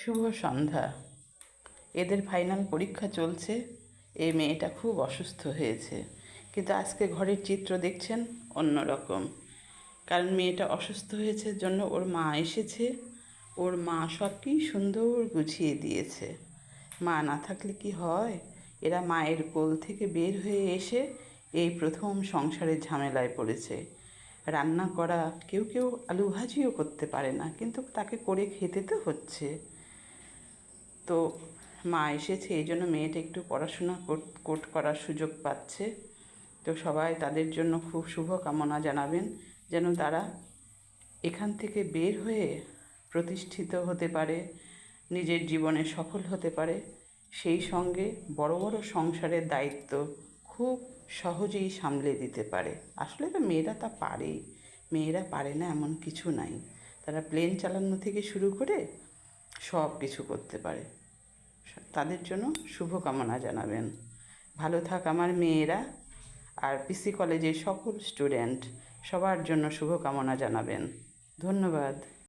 শুভ সন্ধ্যা। এদের ফাইনাল পরীক্ষা চলছে। এই মেয়েটা খুব অসুস্থ হয়েছে। কিন্তু আজকে ঘরের চিত্র দেখছেন অন্যরকম। কারণ মেয়েটা অসুস্থ হয়েছে জন্য ওর মা এসেছে। ওর মা সব কি সুন্দর গুছিয়ে দিয়েছে। মা না থাকলে কি হয়? এরা মায়ের কোল থেকে বের হয়ে এসে এই প্রথম সংসারের ঝামেলায় পড়েছে। রান্না করা কেউ কেউ আলু ভাজিও করতে পারে না, কিন্তু তাকে করে খেতে তো হচ্ছে। তো মা এসেছে, এই জন্য মেয়েটা একটু পড়াশোনা কোট- করার সুযোগ পাচ্ছে। তো সবাই তাদের জন্য খুব শুভ কামনা জানাবেন, যেন তারা এখান থেকে বের হয়ে প্রতিষ্ঠিত হতে পারে, নিজের জীবনে সফল হতে পারে। সেই সঙ্গে বড় বড় সংসারের দায়িত্ব খুব সহজেই সামলে দিতে পারে। আসলে তো মেয়েরা তা পারেই, মেয়েরা পারে না এমন কিছু নাই। তারা প্লেন চালানো থেকে শুরু করে সব কিছু করতে পারে। তাদের জন্য শুভকামনা জানাবেন। ভালো থাক আমার মেয়েরা। আর পিসি কলেজের সকল স্টুডেন্ট সবার জন্য শুভকামনা জানাবেন। ধন্যবাদ।